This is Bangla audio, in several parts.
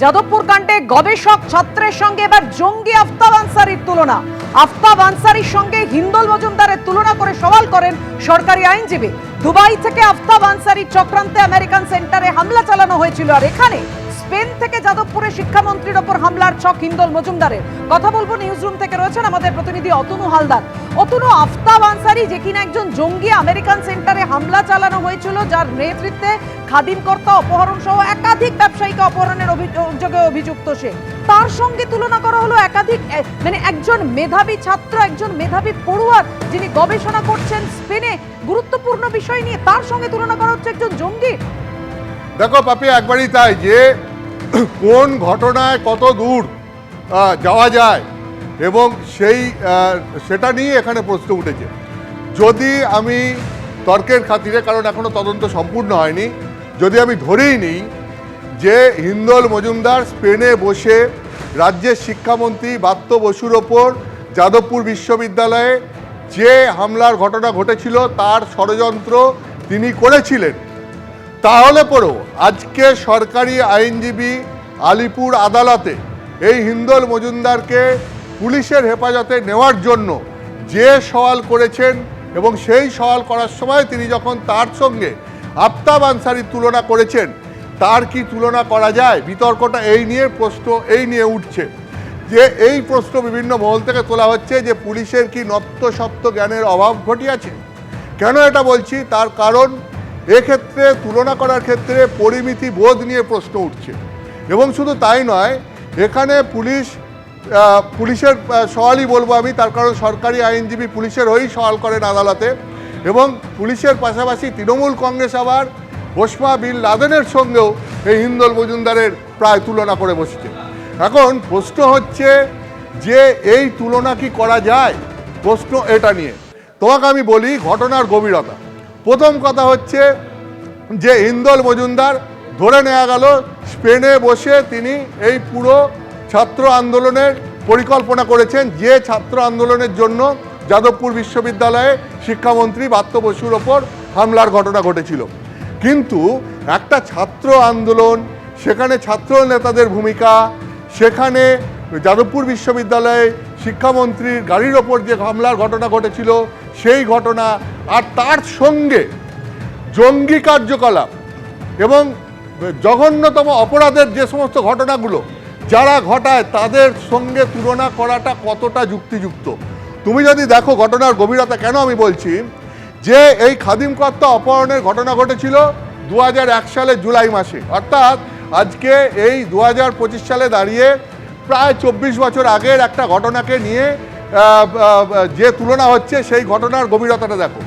যাদবপুর কাণ্ডে গবেষক ছাত্রের সঙ্গে এবার জঙ্গি আফতাব আনসারির তুলনা। আফতাব আনসারির সঙ্গে হিন্দল মজুমদারের তুলনা করে সওয়াল করেন সরকারি আইনজীবী। দুবাই থেকে আফতাব আনসারির চক্রান্তে আমেরিকান সেন্টারে হামলা চালানো হয়েছিল, আর এখানে স্পেন থেকে যাদবপুরে শিক্ষামন্ত্রীর ওপর হামলার ছক হিন্দল মজুমদারের। কথা বলব নিউজরুম থেকে রয়েছেন আমাদের প্রতিনিধি অতনু হালদার। অতনু, আফতাব আনসারি যে কিনা একজন জঙ্গি আমেরিকান সেন্টারে হামলা চালানো হয়েছিল, যার নেতৃত্বে খাদিম কর্তা অপহরণ সহ একাধিক ব্যবসায়ীকে অপহরণের অভিযোগে অভিযুক্ত সে। তার সঙ্গে তুলনা করা হলো একাধিক মানে একজন মেধাবী ছাত্র, একজন মেধাবী পড়ুয়ার যিনি গবেষণা করছেন স্পেনে। গুরুত্বপূর্ণ বিষয় নিয়ে তার সঙ্গে তুলনা করা হচ্ছে একজন জঙ্গি। দেখো পাপি, একবারই তাই যে কোন ঘটনায় কত দূর? যাওয়া যায়। এবং সেই সেটা নিয়ে এখানে প্রশ্ন উঠেছে। যদি আমি তর্কের খাতিরে, কারণ এখনও তদন্ত সম্পূর্ণ হয়নি, যদি আমি ধরেই নিই যে হিন্দল মজুমদার স্পেনে বসে রাজ্যের শিক্ষামন্ত্রী বাত্য বসুর ওপর যাদবপুর বিশ্ববিদ্যালয়ে যে হামলার ঘটনা ঘটেছিল, তার ষড়যন্ত্র তিনি করেছিলেন তাহলে পরেও আজকে সরকারি আইনজীবী আলিপুর আদালতে এই হিন্দল মজুমদারকে পুলিশের হেফাজতে নেওয়ার জন্য যে সওয়াল করেছেন এবং সেই সওয়াল করার সময় তিনি যখন তার সঙ্গে আফতাব আনসারির তুলনা করেছেন, তার কি তুলনা করা যায়? বিতর্কটা এই নিয়ে, প্রশ্ন এই নিয়ে উঠছে যে এই প্রশ্ন বিভিন্ন মহল থেকে তোলা হচ্ছে যে পুলিশের কি নত্য সত্য জ্ঞানের অভাব ঘটিয়াছে। কেন এটা বলছি? তার কারণ এক্ষেত্রে তুলনা করার ক্ষেত্রে পরিমিতি বোধ নিয়ে প্রশ্ন উঠছে। এবং শুধু তাই নয়, এখানে পুলিশ পুলিশের সওয়ালই বলব আমি, তার কারণ সরকারি আইনজীবী পুলিশের হয়েই সওয়াল করেন আদালতে। এবং পুলিশের পাশাপাশি তৃণমূল কংগ্রেস আবার ওসমা বিন লাদেনের সঙ্গেও এই হিন্দল মজুমদারের প্রায় তুলনা করে বসছে। এখন প্রশ্ন হচ্ছে যে এই তুলনা কি করা যায়? প্রশ্ন এটা নিয়ে। তোমাকে আমি বলি, ঘটনার গভীরতা। প্রথম কথা হচ্ছে যে ইন্দল মজুমদার ধরে নেওয়া গেল, স্পেনে বসে তিনি এই পুরো ছাত্র আন্দোলনের পরিকল্পনা করেছেন, যে ছাত্র আন্দোলনের জন্য যাদবপুর বিশ্ববিদ্যালয়ে শিক্ষামন্ত্রী বাত্য বসুর ওপর হামলার ঘটনা ঘটেছিল। কিন্তু একটা ছাত্র আন্দোলন, সেখানে ছাত্র নেতাদের ভূমিকা, সেখানে যাদবপুর বিশ্ববিদ্যালয়ে শিক্ষামন্ত্রীর গাড়ির ওপর যে হামলার ঘটনা ঘটেছিল সেই ঘটনা আর তার সঙ্গে জঙ্গি কার্যকলাপ এবং জঘন্যতম অপরাধের যে সমস্ত ঘটনাগুলো, যারা ঘটায় তাদের সঙ্গে তুলনা করাটা কতটা যুক্তিযুক্ত? তুমি যদি দেখো ঘটনার গভীরতা, কেন আমি বলছি যে এই খাদিম কর্তা অপহরণের ঘটনা ঘটেছিল দু হাজার এক সালে জুলাই মাসে। অর্থাৎ আজকে এই দু হাজার পঁচিশ সালে দাঁড়িয়ে প্রায় চব্বিশ বছর আগের একটা ঘটনাকে নিয়ে যে তুলনা হচ্ছে সেই ঘটনার গভীরতাটা দেখো।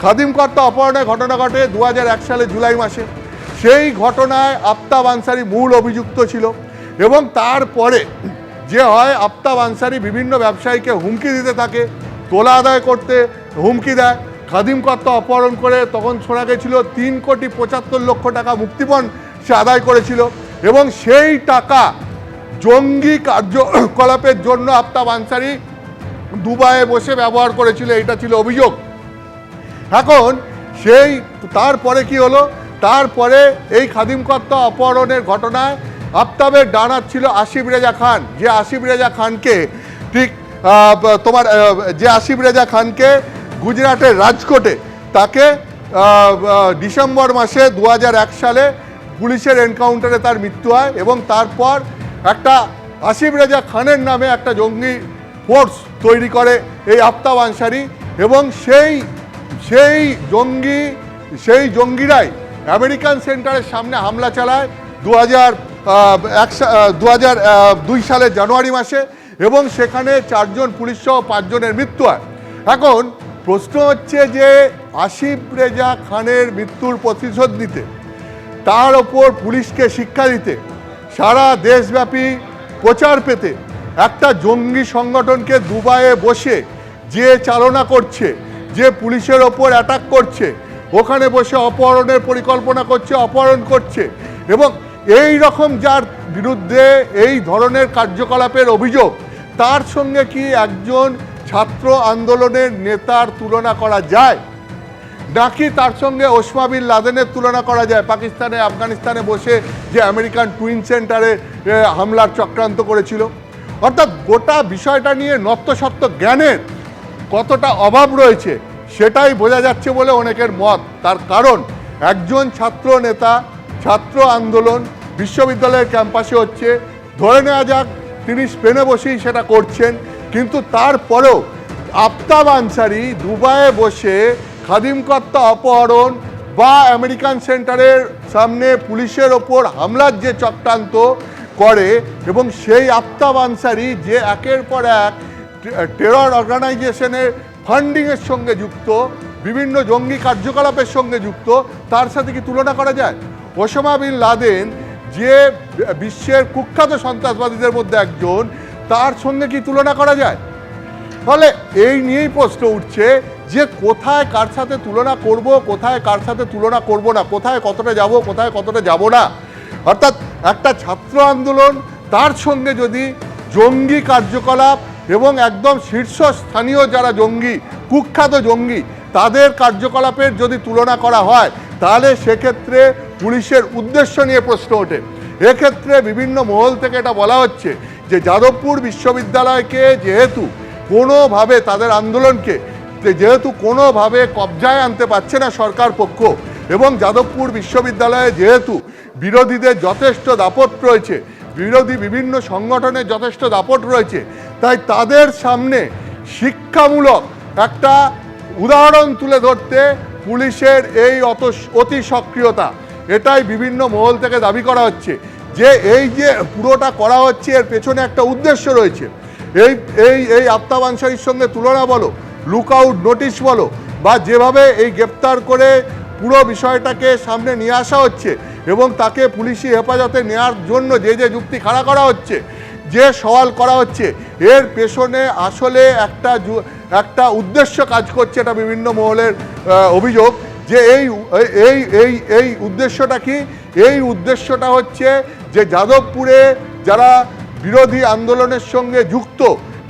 খাদিম কর্তা অপহরণের ঘটনা ঘটে দু হাজার এক সালে জুলাই মাসে। সেই ঘটনায় আফতাব আনসারি মূল অভিযুক্ত ছিল এবং তারপরে যে হয় আফতাব আনসারি বিভিন্ন ব্যবসায়ীকে হুমকি দিতে থাকে, তোলা আদায় করতে হুমকি দেয়। খাদিম কর্তা অপহরণ করে তখন শোনা গেছিল তিন কোটি পঁচাত্তর লক্ষ টাকা মুক্তিপণ সে আদায় করেছিল এবং সেই টাকা জঙ্গি কার্যকলাপের জন্য আফতাব আনসারি দুবাইয়ে বসে ব্যবহার করেছিল এটা ছিল অভিযোগ। এখন সেই, তারপরে কি হলো? তারপরে এই খাদিম কর্তা অপহরণের ঘটনায় আফতাবের ডানার ছিল আসিফ রেজা খান। যে আসিফ রেজা খানকে ঠিক তোমার যে আসিফ রেজা খানকে গুজরাটের রাজকোটে তাকে ডিসেম্বর মাসে দু হাজার এক সালে পুলিশের এনকাউন্টারে তার মৃত্যু হয় এবং তারপর একটা আসিফ রেজা খানের নামে একটা জঙ্গি ফোর্স তৈরি করে এই আফতাব আনসারি এবং সেই সেই জঙ্গি, সেই জঙ্গিরাই আমেরিকান সেন্টারের সামনে হামলা চালায় দু হাজার এক দু হাজার দুই সালের জানুয়ারি মাসে এবং সেখানে চারজন পুলিশ সহ পাঁচজনের মৃত্যু হয়। এখন প্রশ্ন হচ্ছে যে আসিফ রেজা খানের মৃত্যুর প্রতিশোধ নিতে, তার ওপর পুলিশকে শিক্ষা দিতে, সারা দেশব্যাপী প্রচার পেতে একটা জঙ্গি সংগঠনকে দুবাইয়ে বসে যে চালনা করছে, যে পুলিশের ওপর অ্যাটাক করছে, ওখানে বসে অপহরণের পরিকল্পনা করছে, অপহরণ করছে এবং এই রকম যার বিরুদ্ধে এই ধরনের কার্যকলাপের অভিযোগ, তার সঙ্গে কি একজন ছাত্র আন্দোলনের নেতার তুলনা করা যায়? নাকি তার সঙ্গে ওসমা বিন লাদেনের তুলনা করা যায়? পাকিস্তানে, আফগানিস্তানে বসে যে আমেরিকান টুইন সেন্টারে হামলার চক্রান্ত করেছিল। অর্থাৎ গোটা বিষয়টা নিয়ে নত্যসত্ত্ব জ্ঞানের কতটা অভাব রয়েছে, সেটাই বোঝা যাচ্ছে বলে অনেকের মত। তার কারণ, একজন ছাত্র নেতা, ছাত্র আন্দোলন, বিশ্ববিদ্যালয়ের ক্যাম্পাসে হচ্ছে, ধরে নেওয়া যাক, তিনি স্পেনে বসেই সেটা করছেন, কিন্তু তারপরেও আফতাব আনসারি দুবাইয়ে বসে খাদিমকর্তা অপহরণ বা আমেরিকান সেন্টারের সামনে পুলিশের ওপর হামলার যে চক্রান্ত করে এবং সেই আফতাব আনসারি যে একের পর এক টেরর অর্গানাইজেশনের ফান্ডিংয়ের সঙ্গে যুক্ত, বিভিন্ন জঙ্গি কার্যকলাপের সঙ্গে যুক্ত, তার সাথে কি তুলনা করা যায়? ওসামা বিন লাদেন যে বিশ্বের কুখ্যাত সন্ত্রাসবাদীদের মধ্যে একজন, তার সঙ্গে কি তুলনা করা যায়? ফলে এই নিয়েই প্রশ্ন উঠছে যে কোথায় কার সাথে তুলনা করব, কোথায় কার সাথে তুলনা করব না, কোথায় কতটা যাব, কোথায় কতটা যাব না? অর্থাৎ একটা ছাত্র আন্দোলন, তার সঙ্গে যদি জঙ্গি কার্যকলাপ এবং একদম শীর্ষস্থানীয় যারা জঙ্গি, কুখ্যাত জঙ্গি, তাদের কার্যকলাপের যদি তুলনা করা হয়, তাহলে সেক্ষেত্রে পুলিশের উদ্দেশ্য নিয়ে প্রশ্ন ওঠে। এক্ষেত্রে বিভিন্ন মহল থেকে এটা বলা হচ্ছে যে যাদবপুর বিশ্ববিদ্যালয়কে যেহেতু কোনোভাবে তাদের আন্দোলনকে, যেহেতু কোনোভাবে কবজায় আনতে পারছে না সরকার পক্ষ, এবং যাদবপুর বিশ্ববিদ্যালয়ে যেহেতু বিরোধীদের যথেষ্ট দাপট রয়েছে। বিরোধী বিভিন্ন সংগঠনের যথেষ্ট দাপট রয়েছে। তাই তাদের সামনে শিক্ষামূলক একটা উদাহরণ তুলে ধরতে পুলিশের এই অত অতি সক্রিয়তা, এটাই বিভিন্ন মহল থেকে দাবি করা হচ্ছে যে এই যে পুরোটা করা হচ্ছে, এর পেছনে একটা উদ্দেশ্য রয়েছে। এই এই এই আফতাব সঙ্গে তুলনা বলো লুক আউট নোটিশ বলো, বা যেভাবে এই গ্রেপ্তার করে পুরো বিষয়টাকে সামনে নিয়ে আসা হচ্ছে এবং তাকে পুলিশি হেফাজতে নেওয়ার জন্য যে যে যুক্তি খাড়া করা হচ্ছে, যে সওয়াল করা হচ্ছে, এর পেছনে আসলে একটা একটা উদ্দেশ্য কাজ করছে এটা বিভিন্ন মহলের অভিযোগ যে এই এই এই এই উদ্দেশ্যটা কি? এই উদ্দেশ্যটা হচ্ছে যে যাদবপুরে যারা বিরোধী আন্দোলনের সঙ্গে যুক্ত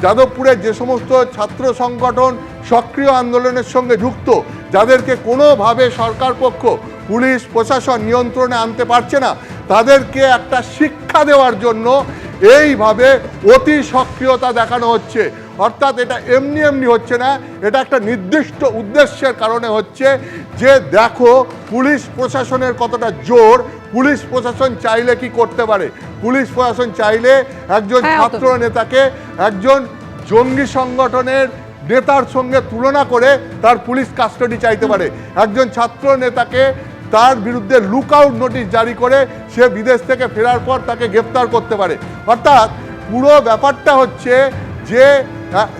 যাদবপুরের যে সমস্ত ছাত্র সংগঠন সক্রিয় আন্দোলনের সঙ্গে যুক্ত যাদেরকে কোনোভাবে সরকার পক্ষ পুলিশ প্রশাসন নিয়ন্ত্রণে আনতে পারছে না তাদেরকে একটা শিক্ষা দেওয়ার জন্য এইভাবে অতি সক্রিয়তা দেখানো হচ্ছে। অর্থাৎ এটা এমনি এমনি হচ্ছে না এটা একটা নির্দিষ্ট উদ্দেশ্যের কারণে হচ্ছে যে দেখো পুলিশ প্রশাসনের কতটা জোর পুলিশ প্রশাসন চাইলে কি করতে পারে? পুলিশ প্রশাসন চাইলে একজন হ্যাঁ, ছাত্র নেতাকে একজন জঙ্গি সংগঠনের নেতার সঙ্গে তুলনা করে তার পুলিশ কাস্টডি চাইতে পারে। একজন ছাত্র নেতাকে তার বিরুদ্ধে লুক আউট নোটিশ জারি করে সে বিদেশ থেকে ফেরার পর তাকে গ্রেপ্তার করতে পারে। অর্থাৎ পুরো ব্যাপারটা হচ্ছে যে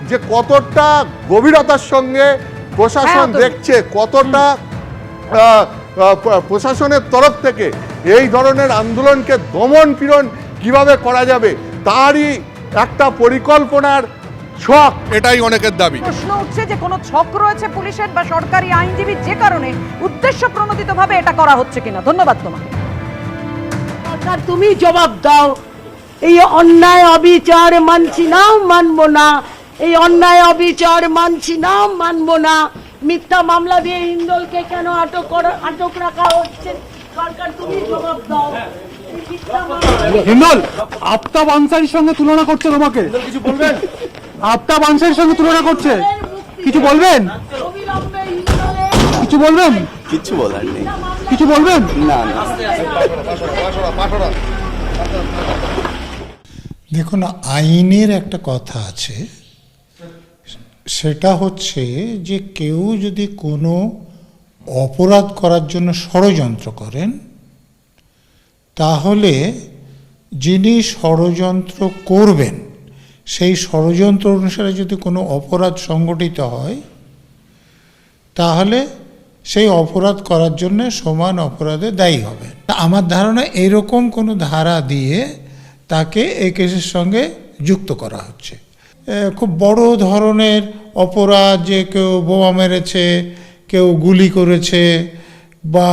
যে কতটা গভীরতার সঙ্গে প্রশাসন হ্যাঁ, দেখছে কতটা আহ, আহ, প্র- প্রশাসনের তরফ থেকে এই ধরনের আন্দোলনকে দমন পীড়ন কীভাবে করা যাবে তারই একটা পরিকল্পনার ছক। এটাই অনেকের দাবি। প্রশ্ন উঠছে যে কোনো ছক রয়েছে পুলিশের বা সরকারি আইনজীবী যে কারণে উদ্দেশ্য প্রণোদিতভাবে এটা করা হচ্ছে কিনা। ধন্যবাদ তোমাকে। সরকার তুমি জবাব দাও। এই অন্যায় অবিচার মানছি না মানবো না। এই অন্যায় অবিচার মানছি না মানবো না। মিথ্যা মামলা দিয়ে হিন্দলকে কেন আটক করা আটক রাখা হচ্ছে? সরকার তুমি জবাব দাও। হিন্দল আফতাব আনসারির সঙ্গে তুলনা করছে তোমাকে। কিছু বলবেন? আফতাব আনসারির সঙ্গে তুলনা করছে। কিছু বলবেন? কিছু বলবেন? কিচ্ছু বলার নেই। কিছু বলবেন? না না। দেখুন আইনের একটা কথা আছে। সেটা হচ্ছে যে কেউ যদি কোনো অপরাধ করার জন্য ষড়যন্ত্র করেন তাহলে যিনি ষড়যন্ত্র করবেন সেই ষড়যন্ত্র অনুসারে যদি কোনো অপরাধ সংগঠিত হয়, তাহলে সেই অপরাধ করার জন্য সমান অপরাধে দায়ী হবে আমার ধারণা এরকম কোনো ধারা দিয়ে তাকে এই কেসের সঙ্গে যুক্ত করা হচ্ছে। খুব বড় ধরনের অপরাধ যে কেউ বোমা মেরেছে, কেউ গুলি করেছে, বা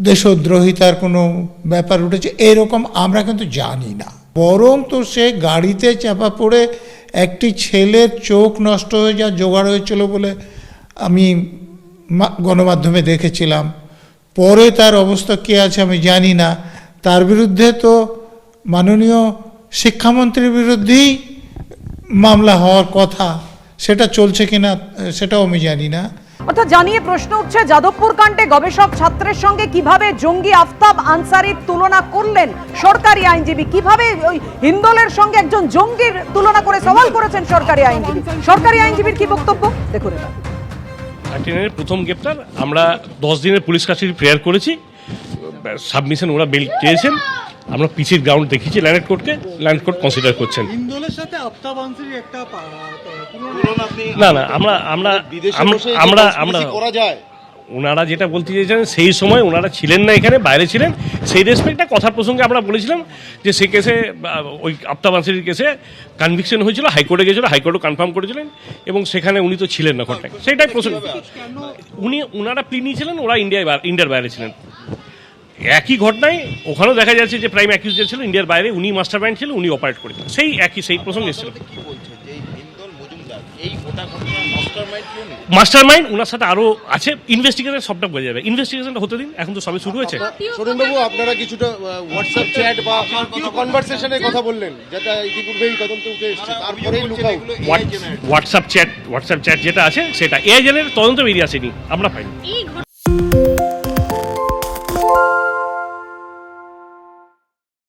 দেশদ্রোহিতার কোনো ব্যাপার উঠেছে, এরকম আমরা কিন্তু জানি না। বরং তো সে গাড়িতে চাপা পড়ে একটি ছেলের চোখ নষ্ট হয়ে যা জোগাড় হয়েছিল বলে আমি গণমাধ্যমে দেখেছিলাম। পরে তার অবস্থা কী আছে আমি জানি না। তার বিরুদ্ধে তো মাননীয় শিক্ষামন্ত্রীর বিরুদ্ধেই মামলা হওয়ার কথা। সেটা চলছে কিনা, সেটাও আমি জানি না। অর্থাৎ জানিয়ে প্রশ্ন উঠছে, যাদবপুর কাণ্ডে গবেষক ছাত্রের সঙ্গে কীভাবে জঙ্গি আফতাব আনসারির তুলনা করলেন? সরকারি আইনজীবী কীভাবে ওই হিন্দলের সঙ্গে একজন জঙ্গির তুলনা করে সওয়াল করেছেন সরকারি আইনজীবী? সরকারি আইনজীবীর কি বক্তব্য? দেখুন এবার। প্রথম গ্রেপ্তার, আমরা দশ দিনের পুলিশ কাস্টডি প্রেয়ার করেছি। সাবমিশন ওরা বেল চেয়েছেন আমরা পিছির গ্রাউন্ড দেখিয়েছি ল্যান্ড কোর্টকে ল্যান্ড কোর্ট কনসিডার করছেন। না না আমরা আমরা আমরা আমরা করা যায়। ওনারা যেটা বলতে চেয়েছেন সেই সময় ওনারা ছিলেন না এখানে বাইরে ছিলেন। সেই রেসপেক্টটা কথার প্রসঙ্গে আমরা বলেছিলাম যে সে কেসে ওই আফতাব আনসারির কেসে কনভিকশন হয়েছিল হাইকোর্টে গেছিল হাইকোর্টও কনফার্ম করেছিলেন এবং সেখানে উনি তো ছিলেন না ঘটনায় সেটাই প্রসঙ্গ। উনি ওনারা প্লি নিয়েছিলেন ওরা ইন্ডিয়ায় ইন্ডিয়ার বাইরে ছিলেন। একই ঘটনায় ওখানেও দেখা যাচ্ছে যে প্রাইম অ্যাকিউজ ছিল ইন্ডিয়ার বাইরে উনি মাস্টার মাইন্ড ছিল উনি অপারেট করেছিলেন সেই একই সেই প্রসঙ্গ এসেছিল। কি বলছে যে এই হিন্দল মজুমদার এই গোটা ঘটনা মাস্টার মাইন্ড ওনার সাথে আরও আছে ইনভেস্টিগেশন সবটা বোঝা যাবে। ইনভেস্টিগেশনটা হতে দিন এখন তো সবে শুরু হয়েছে। সোরেনবাবু আপনারা কিছুটা হোয়াটসঅ্যাপ চ্যাট বা কিছু কনভারসেশনের কথা বললেন যেটা ইতিপূর্বেই তদন্ত উঠে এসেছে। তারপরেই লুকাও। হোয়াটসঅ্যাপ চ্যাট হোয়াটসঅ্যাপ চ্যাট যেটা আছে সেটা এআই জেনের তদন্ত বেরিয়ে আসেনি আমরা পাইনি।